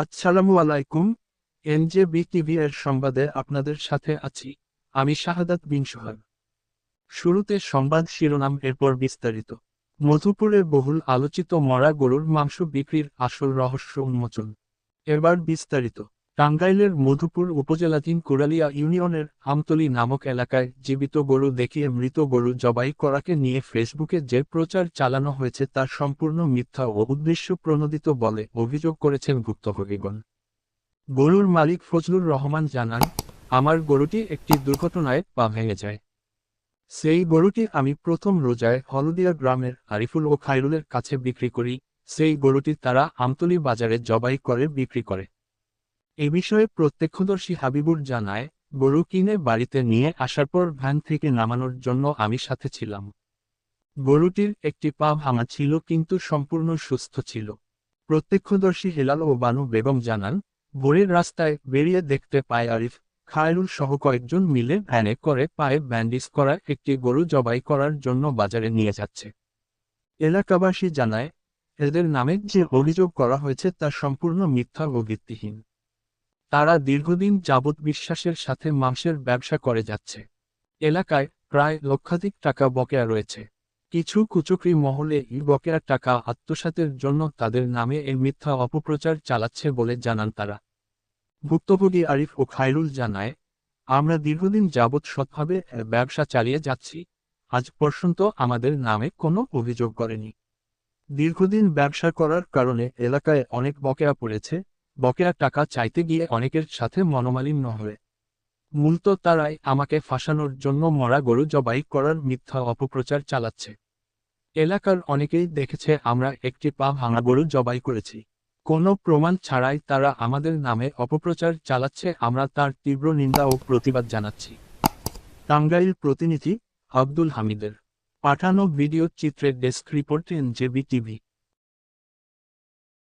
আসসালামু আলাইকুম, NJB TV এর সংবাদে আপনাদের সাথে আছি, আমি শাহাদাত বিন সোহাগ। শুরুতে সংবাদ শিরোনাম এরপর বিস্তারিত। মধুপুরের বহুল আলোচিত মরা গরুর মাংস বিক্রির আসল রহস্য উন্মোচন। এবার বিস্তারিত। টাঙ্গাইলের মধুপুর উপজেলাধীন কুড়ালিয়া ইউনিয়নের আমতলি নামক এলাকায় জীবিত গরু দেখিয়ে মৃত গরু জবাই করাকে নিয়ে ফেসবুকে যে প্রচার চালানো হয়েছে তা সম্পূর্ণ মিথ্যা ও উদ্দেশ্য প্রণোদিত বলে অভিযোগ করেছেন ভুক্তভোগীগণ গরুর মালিক ফজলুর রহমান জানান, আমার গরুটি একটি দুর্ঘটনায় পা ভেঙে যায়। সেই গরুটি আমি প্রথম রোজায় হলদিয়া গ্রামের আরিফুল ও খাইরুলের কাছে বিক্রি করি। সেই গরুটি তারা আমতলি বাজারে জবাই করে বিক্রি করে। এ বিষয়ে প্রত্যক্ষদর্শী হাবিবুর জানায়, গরু কিনে বাড়িতে নিয়ে আসার পর ভ্যান থেকে নামানোর জন্য আমি সাথে ছিলাম। গরুটির একটি পা ভাঙা ছিল কিন্তু সম্পূর্ণ সুস্থ ছিল। প্রত্যক্ষদর্শী হেলাল ও বানু বেগম জানান, ভোরের রাস্তায় বেরিয়ে দেখতে পায় আরিফ, খায়রুল সহ কয়েকজন মিলে ভ্যানে করে পায়ে ব্যান্ডিজ করা একটি গরু জবাই করার জন্য বাজারে নিয়ে যাচ্ছে। এলাকাবাসী জানায়, এদের নামে যে অভিযোগ করা হয়েছে তা সম্পূর্ণ মিথ্যা ও ভিত্তিহীন। তারা দীর্ঘদিন যাবৎ বিশ্বাসের সাথে মাংসের ব্যবসা করে যাচ্ছে। এলাকায় প্রায় লক্ষাধিক টাকা বকেয়া রয়েছে। কিছু কুচক্রি মহলে এই বকেয়া টাকা আত্মসাতের জন্য তাদের নামে এই মিথ্যা অপপ্রচার চালাচ্ছে বলে জানান তারা। ভুক্তভোগী আরিফ ও খায়রুল জানায়, আমরা দীর্ঘদিন যাবৎ সৎভাবে ব্যবসা চালিয়ে যাচ্ছি। আজ পর্যন্ত আমাদের নামে কোনো অভিযোগ করেনি। দীর্ঘদিন ব্যবসা করার কারণে এলাকায় অনেক বকেয়া পড়েছে। বকেয়া টাকা চাইতে গিয়ে অনেকের সাথে মনোমালিন্য হয়। মূলত তারাই আমাকে ফাঁসানোর জন্য মরা গরু জবাই করার মিথ্যা অপপ্রচার চালাচ্ছে। এলাকার অনেকেই দেখেছে আমরা একটি পা ভাঙা গরু জবাই করেছি। কোনো প্রমাণ ছাড়াই তারা আমাদের নামে অপপ্রচার চালাচ্ছে, আমরা তার তীব্র নিন্দা ও প্রতিবাদ জানাচ্ছি। টাঙ্গাইল প্রতিনিধি আব্দুল হামিদের পাঠানো ভিডিও চিত্রের ডেস্ক রিপোর্ট এনজেবি টিভি।